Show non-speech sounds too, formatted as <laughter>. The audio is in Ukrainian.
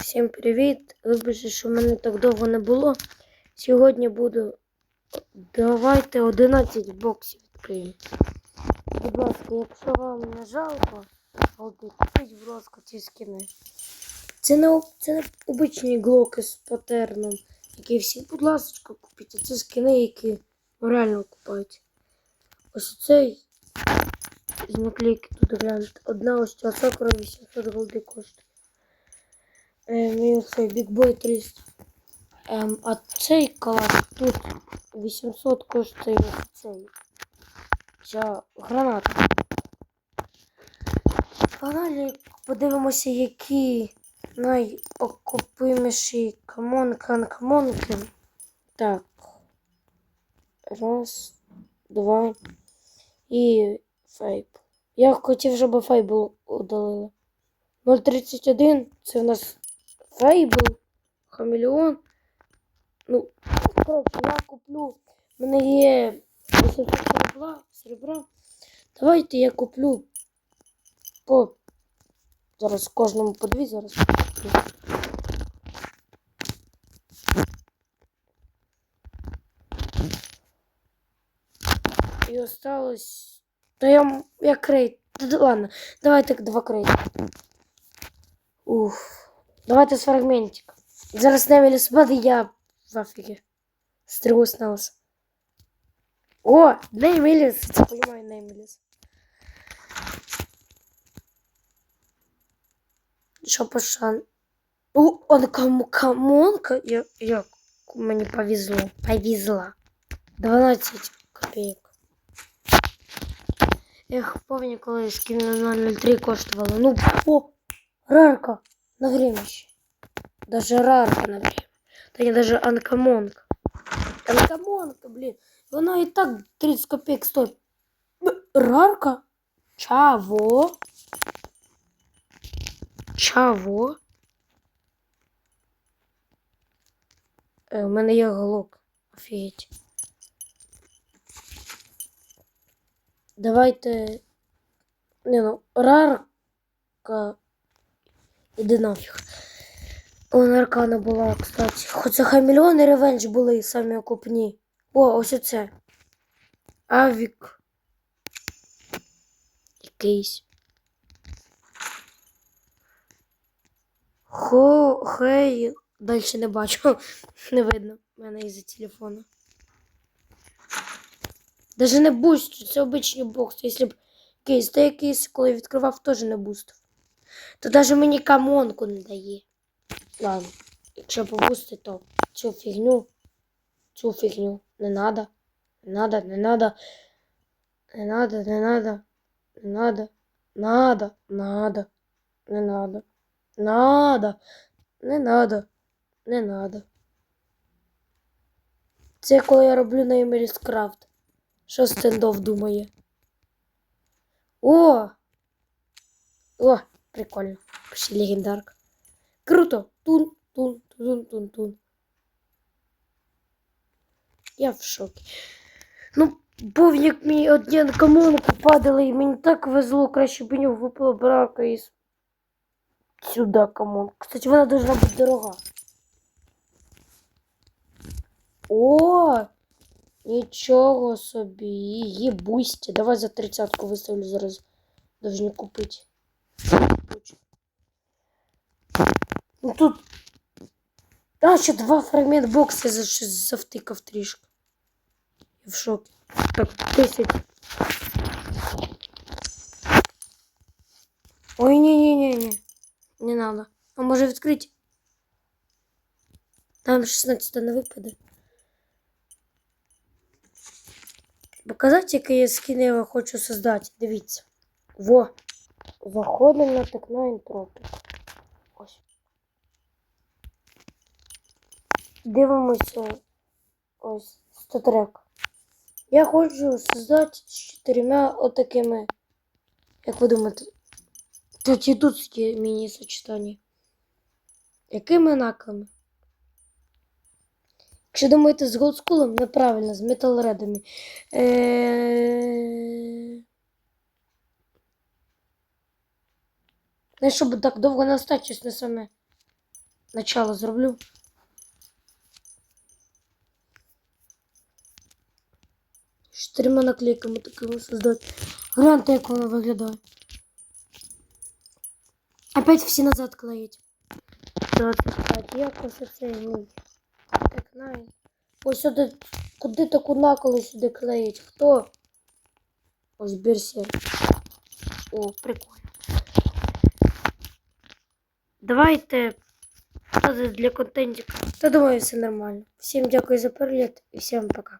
Всім привіт! Вибачте, що мене так довго не було. Сьогодні буду. Давайте 11 боксів відкриємо. Будь ласка, якщо вам не жалко, купіть, будь ласка, ці скини. Це не, це обичні глоки з патерном, які всі, будь ласка, купіть. А Це скини, які реально купують. Ось цей з наклейки тут гляньте. Одна ось ця сакура 800 голди коштує. Ем, і оцей бікбой 300. Ем, а цей клас тут 800 коштує цей. Ця граната. Погнали подивимося, які найокупиміші камон-кан-камонки. Так. Раз, два і фейб. Я хотів, щоб фейбл удалили. 0.31 це в нас фейбл, хамелеон. Ну, коротше, я куплю. У мене є серебра, серебра. Давайте я куплю по. Зараз кожному по зараз. І осталось. Та я, я крейт. Ладно, давайте два крейта. Уф. Давайте з фрагментик. Зараз Невілі спаде, я в афігі. Стригусь на вас. О, Нейміліс, це понимаю Нейміліс. Що пошан? У, он кому камонка? Я, як мені повезло. Повезла. 12 копійок. Ех, помню, коли скін на 003 коштувало. Ну, о, рарка на время ще. Даже рарка на время. Та не даже анкамонка. Анкамонка, блін. Вона і так 30 копійок стоїть. Б- Рарка? Чаво? Чаво? Е, у мене є голок. Офігеть. Давайте. Не ну, рарка. Іди нафіг. Он аркана була, кстати. Хоча хай мільйони ревенж були самі окупні. О, ось оце. Авік. Якийсь. Хо, хей. Дальше не бачу. <laughs> Не видно. У мене із-за телефону. Даже не бустю, це обичний бокс. Якщо б кейс, та якийсь, коли відкривав, теж не бустив. То даже мені камонку не дає. Ладно, якщо побустить, то цю фігню, цю фігню не надо. Не надо, не надо. Не надо, не надо. Не надо. Надо, надо. Не надо. Надо. Не надо. Не надо. Це коли я роблю на Емеріс Крафт. Що стендов думає? О! О, прикольно. Почти легендарка. Круто. Тун, тун, тун, тун, тун. Я в шокі. Ну, був як мені одні на комунку падали, і мені так везло, краще б мені випала брака із сюди комунку. Кстати, вона должна бути дорога. О! Нічого собі. Її бусті. Давай за тридцятку виставлю зараз. Должны купити. Ну тут. А, ще два фрагмент бокса за завтикав трішки. Я в шокі. Так, 10. Ой, ні-ні-ні-ні. Не надо. А може відкрити? Там 16 не випаде. Показати, який я скін я хочу создати. Дивіться. Во. Заходимо на текна інтропік. Ось. Дивимося ось статрек. Я хочу создати з чотирма отакими. Як ви думаєте? Тут і тут є міні-сочетання. Якими наками? Якщо думаєте з голдскулом, неправильно, з металредами. Е... Не щоб так довго не стати щось не саме. начало зроблю. Чотирма наклейками такими создати. Гляньте, як воно виглядає. Опять всі назад клеїть. 25. Як ось це ну. Так най. Ось сюди. Куди таку наколи сюди клеїть? Хто? Ось берсер. О, прикольно. Давайте для контентика. Та думаю, все нормально. Всім дякую за перегляд і всім пока.